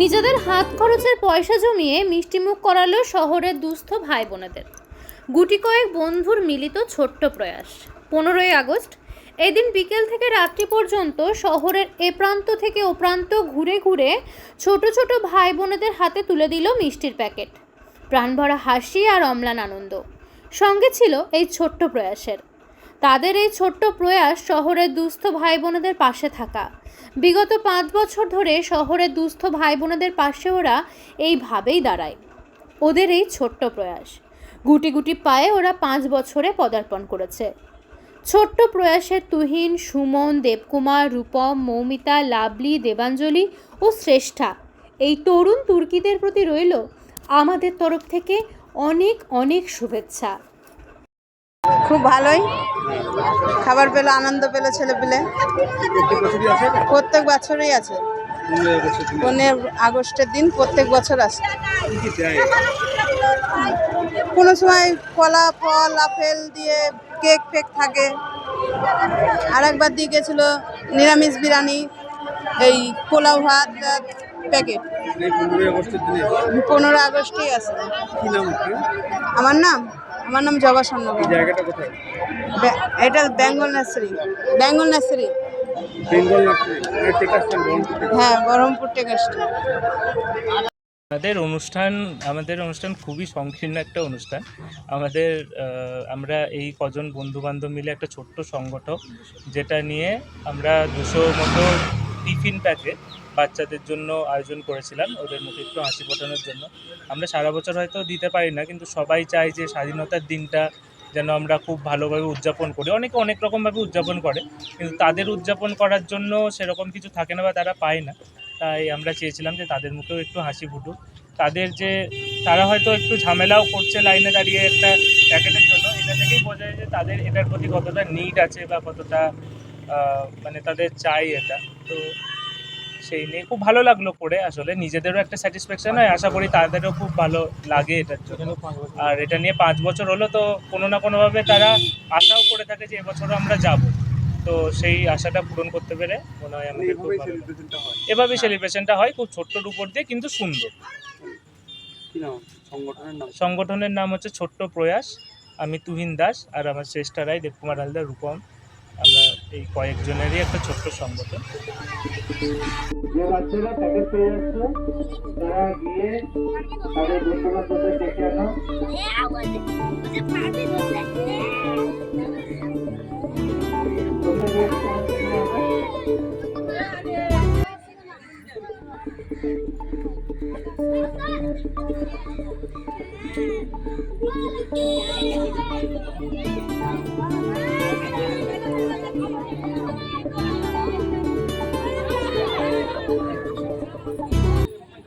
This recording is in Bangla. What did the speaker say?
নিজেদের হাত খরচের পয়সা জমিয়ে মিষ্টিমুখ করালো শহরের দুস্থ ভাই বোনেদের গুটি কয়েক বন্ধুর মিলিত ছোট্ট প্রয়াস। পনেরোই আগস্ট, এদিন বিকেল থেকে রাত্রি পর্যন্ত শহরের এ প্রান্ত থেকে ও প্রান্ত ঘুরে ঘুরে ছোট ছোট ভাই বোনেদের হাতে তুলে দিল মিষ্টির প্যাকেট। প্রাণভরা হাসি আর অম্লান আনন্দ। সঙ্গে ছিল এই ছোট্ট প্রয়াসের। তাদের এই ছোট্ট প্রয়াস শহরের দুস্থ ভাই বোনেদের পাশে থাকা। বিগত পাঁচ বছর ধরে শহরের দুস্থ ভাই বোনেদের পাশে ওরা এইভাবেই দাঁড়ায়। ওদের এই ছোট্ট প্রয়াস। গুটি গুটি পায়ে ওরা পাঁচ বছরে পদার্পণ করেছে। ছোট্ট প্রয়াসের তুহিন, সুমন, দেবকুমার, রূপম, মৌমিতা লাভলি দেবাঞ্জলি ও শ্রেষ্ঠা এই তরুণ তুর্কিদের প্রতি রইল আমাদের তরফ থেকে অনেক অনেক শুভেচ্ছা। খুব ভালোই। খাবার পেল আনন্দ পেল ছেলে পেলে। প্রত্যেক বছরই আছে? পনেরো আগস্টের দিন। প্রত্যেক বছর আসে। কোনো সময় কলা ফল আপেল দিয়ে কেক ফেক থাকে। আর একবার দিয়ে গেছিল নিরামিষ বিরিয়ানি এই পোলাও ভাত প্যাকেট। পনেরো আগস্টেই আছে আমার নাম আমার নাম জবা এই স্বর্ণকার জায়গাটা কোথায়? এটা Bengal nursery. Bengal nursery. Bengal nursery. হ্যাঁ বহরমপুর টেকাস্টি আমাদের অনুষ্ঠান আমাদের অনুষ্ঠান খুবই সংকীর্ণ একটা অনুষ্ঠান। আমাদের আমরা এই কজন বন্ধু বান্ধব মিলে একটা ছোট্ট সংগঠক যেটা নিয়ে আমরা দুশো মতো টিফিন প্যাকেট বাচ্চাদের জন্য আয়োজন করেছিলাম, ওদের মুখে একটু হাসি ফোটানোর জন্য। আমরা সারা বছর হয়তো দিতে পারি না, কিন্তু সবাই চায় যে স্বাধীনতার দিনটা যেন আমরা খুব ভালোভাবে উদযাপন করি। অনেকে, অনেক রকমভাবে উদযাপন করে, কিন্তু তাদের উদযাপন করার জন্য সেরকম কিছু থাকে না বা তারা পায় না। তাই আমরা চেয়েছিলাম যে তাদের মুখেও একটু হাসি ফুটুক। তাদের যে, তারা হয়তো একটু ঝামেলাও করছে লাইনে দাঁড়িয়ে একটা প্যাকেটের জন্য। এটা থেকেই বোঝা যায় যে তাদের এটার প্রতি কতটা নিড আছে বা কতটা মানে তাদের চাই এটা। তো সেই নিয়ে খুব ভালো লাগল করে আসলে। নিজেদেরও একটা স্যাটিসফ্যাকশন হয়। আশা করি তাদেরও খুব ভালো লাগে এটার জন্য। আর এটা নিয়ে পাঁচ বছর হলো তো কোনো না কোনোভাবে তারা আশাও করে থাকে যে এবছরও আমরা যাব। তো সেই আশাটা পূরণ করতে পেরে মনে হয় আমাদের খুব ভালো। সেলিব্রেশনটা হয়। এভাবেই সেলিব্রেশনটা হয়। খুব ছোট্টর উপর দিয়ে কিন্তু সুন্দর। সংগঠনের নাম? সংগঠনের নাম হচ্ছে ছোট্ট প্রয়াস। আমি তুহিন দাস আর আমার শ্রেষ্ঠা রায় দেবকুমার হালদার রূপম। আমরা এই কয়েকজনেরই একটা ছোট্ট সংগঠন। যে বাচ্চারা প্যাকেট পেয়ে যাচ্ছে তারা গিয়ে তাদের বন্ধু বান্ধবদের ডেকে আনো